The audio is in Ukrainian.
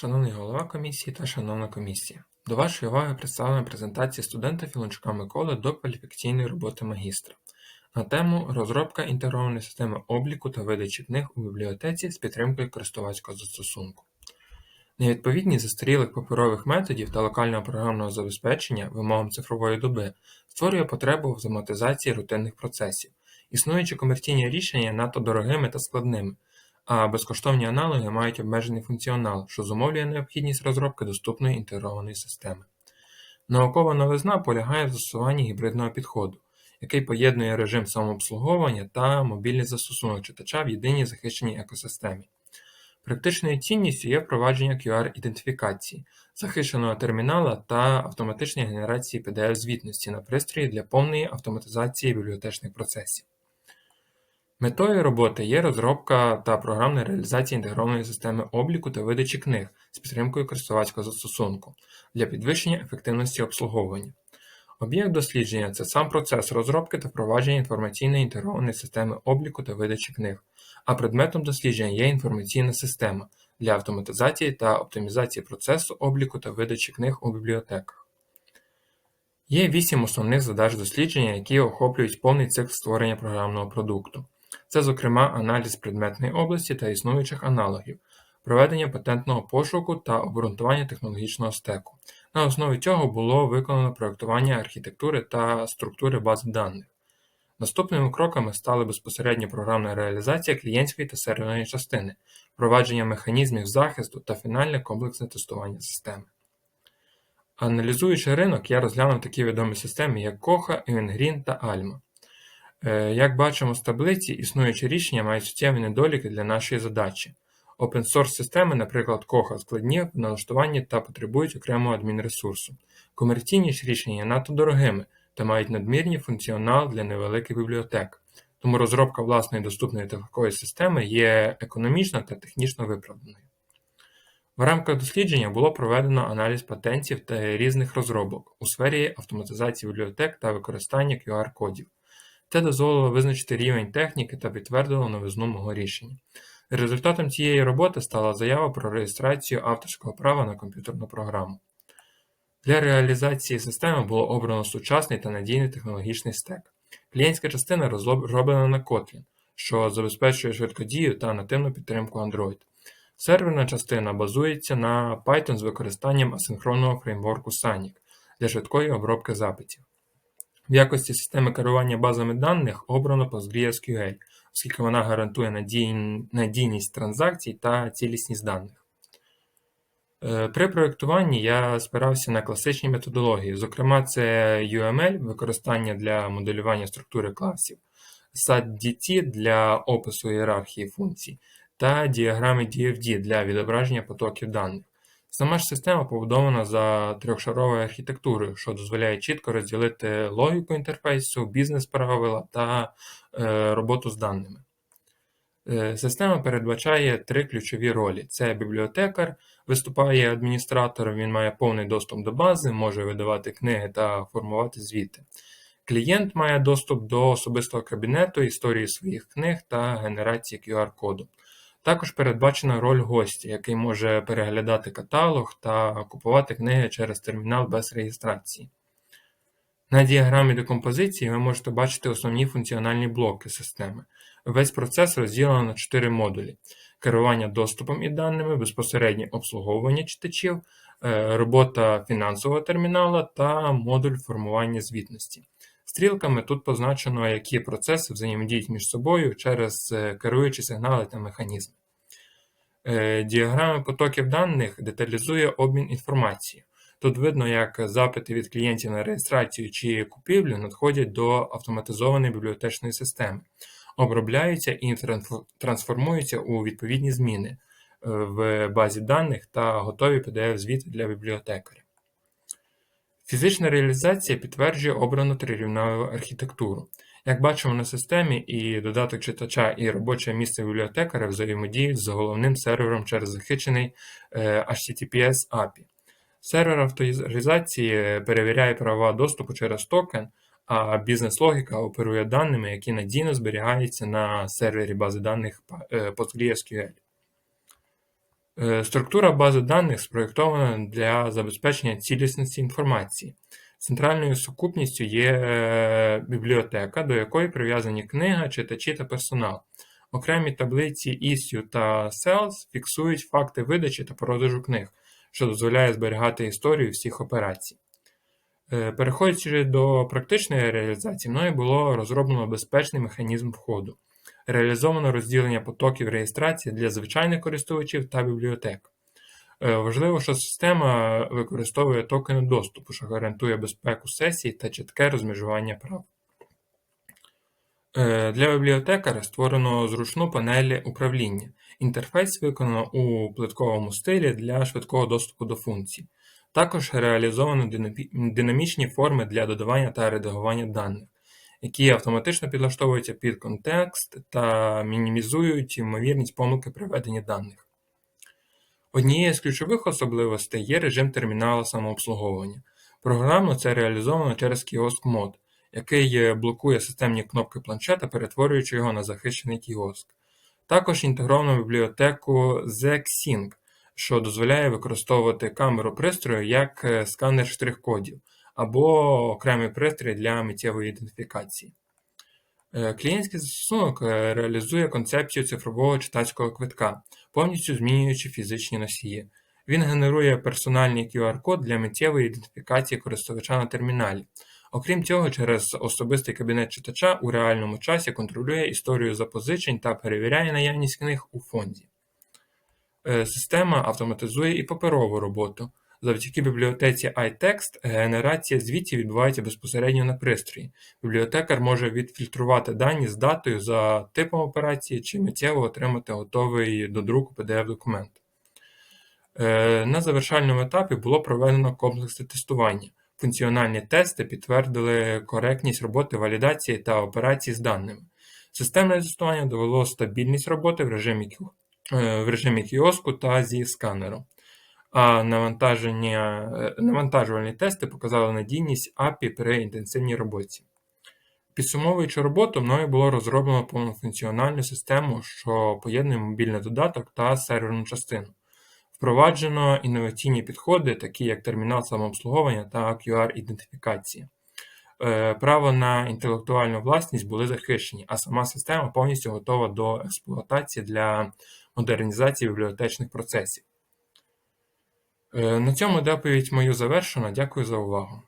Шановний голова комісії та шановна комісія, до вашої уваги представлена презентація студента Філончука Миколи до кваліфікаційної роботи магістра на тему розробка інтегрованої системи обліку та видачі книг у бібліотеці з підтримкою користувацького застосунку. Невідповідність застарілих паперових методів та локального програмного забезпечення вимогам цифрової доби створює потребу в автоматизації рутинних процесів. Існуючі комерційні рішення надто дорогими та складними, а безкоштовні аналоги мають обмежений функціонал, що зумовлює необхідність розробки доступної інтегрованої системи. Наукова новизна полягає в застосуванні гібридного підходу, який поєднує режим самообслуговування та мобільний застосунок читача в єдиній захищеній екосистемі. Практичною цінністю є впровадження QR-ідентифікації, захищеного термінала та автоматичної генерації PDF-звітності на пристрої для повної автоматизації бібліотечних процесів. Метою роботи є розробка та програмна реалізація інтегрованої системи обліку та видачі книг з підтримкою користувацького застосунку для підвищення ефективності обслуговування. Об'єкт дослідження це сам процес розробки та впровадження інформаційної інтегрованої системи обліку та видачі книг, а предметом дослідження є інформаційна система для автоматизації та оптимізації процесу обліку та видачі книг у бібліотеках. Є вісім основних задач дослідження, які охоплюють повний цикл створення програмного продукту. Це, зокрема, аналіз предметної області та існуючих аналогів, проведення патентного пошуку та обґрунтування технологічного стеку. На основі цього було виконано проєктування архітектури та структури бази даних. Наступними кроками стали безпосередньо програмна реалізація клієнтської та серверної частини, впровадження механізмів захисту та фінальне комплексне тестування системи. Аналізуючи ринок, я розглянув такі відомі системи, як Koha, Eventgreen та Alma. Е, як бачимо з таблиці, існуючі рішення мають суттєві недоліки для нашої задачі. Open-source системи, наприклад, Koha, складні в налаштуванні та потребують окремого адмінресурсу. Комерційні ж рішення є надто дорогими та мають надмірний функціонал для невеликих бібліотек, тому розробка власної доступної такої системи є економічно та технічно виправданою. В рамках дослідження було проведено аналіз патентів та різних розробок у сфері автоматизації бібліотек та використання QR-кодів. Це дозволило визначити рівень техніки та підтвердило новизну мого рішення. Результатом цієї роботи стала заява про реєстрацію авторського права на комп'ютерну програму. Для реалізації системи було обрано сучасний та надійний технологічний стек. Клієнтська частина розроблена на Kotlin, що забезпечує швидкодію та нативну підтримку Android. Серверна частина базується на Python з використанням асинхронного фреймворку SANIC для швидкої обробки запитів. В якості системи керування базами даних обрано PostgreSQL, оскільки вона гарантує надійність транзакцій та цілісність даних. Е, при проєктуванні я спирався на класичні методології, зокрема, це UML, використання для моделювання структури класів, SAT-DT для опису ієрархії функцій та діаграми DFD для відображення потоків даних. Сама ж система побудована за трьохшаровою архітектурою, що дозволяє чітко розділити логіку інтерфейсу, бізнес-правила та е, роботу з даними. Е, система передбачає три ключові ролі: це бібліотекар, виступає адміністратором, він має повний доступ до бази, може видавати книги та формувати звіти. Клієнт має доступ до особистого кабінету, історії своїх книг та генерації QR-коду. Також передбачена роль гостя, який може переглядати каталог та купувати книги через термінал без реєстрації. На діаграмі декомпозиції ви можете бачити основні функціональні блоки системи. Весь процес розділено на 4 модулі: керування доступом і даними, безпосереднє обслуговування читачів, е, робота фінансового термінала та модуль формування звітності. Стрілками тут позначено, які процеси взаємодіють між собою через е, керуючі сигнали та механізми. Е, діаграма потоків даних деталізує обмін інформацією. Тут видно, як запити від клієнтів на реєстрацію чи купівлю надходять до автоматизованої бібліотечної системи, обробляються і трансформуються у відповідні зміни е, в базі даних та готові PDF-звіти для бібліотекаря. Фізична реалізація підтверджує обрану трирівневу архітектуру. Як бачимо на системі, і додаток читача, і робоче місце бібліотекаря взаємодіють з головним сервером через захищений е, HTTPS API. Сервер авторизації перевіряє права доступу через токен, а бізнес-логіка оперує даними, які надійно зберігаються на сервері бази даних е, PostgreSQL. Е, Структура бази даних спроєктована для забезпечення цілісності інформації. Центральною сукупністю є е, бібліотека, до якої прив'язані книга, читачі та персонал. Окремі таблиці Issue та Sales фіксують факти видачі та продажу книг, що дозволяє зберігати історію всіх операцій. Е, Переходячи до практичної реалізації, мною було розроблено безпечний механізм входу. Реалізовано розділення потоків реєстрації для звичайних користувачів та бібліотек. Е, Важливо, що система використовує токени доступу, що гарантує безпеку сесій та чітке розмежування прав. Е, Для бібліотекаря створено зручну панель управління. Інтерфейс виконано у плитковому стилі для швидкого доступу до функцій. Також реалізовано динамічні форми для додавання та редагування даних, які автоматично підлаштовуються під контекст та мінімізують ймовірність помилки при введенні даних. Однією з ключових особливостей є режим термінала самообслуговування. Програмно це реалізовано через кіоск мод, який блокує системні кнопки планшета, перетворюючи його на захищений кіоск. Також інтегровано бібліотеку ZXync, що дозволяє використовувати камеру пристрою як е, сканер штрих-кодів або окремий пристрій для миттєвої ідентифікації. Е, Клієнтський застосунок е, реалізує концепцію цифрового читацького квитка, повністю змінюючи фізичні носії. Він генерує персональний QR-код для миттєвої ідентифікації користувача на терміналі. Окрім цього, через особистий кабінет читача у реальному часі контролює історію запозичень та перевіряє наявність книг у фонді. Е, Система автоматизує і паперову роботу. Завдяки бібліотеці iText генерація звітів відбувається безпосередньо на пристрої. Бібліотекар може відфільтрувати дані з датою за типом операції чи миттєво отримати готовий до друку PDF-документ. Е, На завершальному етапі було проведено комплексне тестування. Функціональні тести підтвердили коректність роботи валідації та операцій з даними. Системне тестування довело стабільність роботи в режимі, е, в режимі кіоску та зі сканером. А навантаження, е, навантажувальні тести показали надійність API при інтенсивній роботі. Підсумовуючи роботу, мною було розроблено повнофункціональну систему, що поєднує мобільний додаток та серверну частину. Впроваджено інноваційні підходи, такі як термінал самообслуговування та QR-ідентифікація. Е, Право на інтелектуальну власність були захищені, а сама система повністю готова до експлуатації для модернізації бібліотечних процесів. Е, На цьому доповідь мою завершено. Дякую за увагу.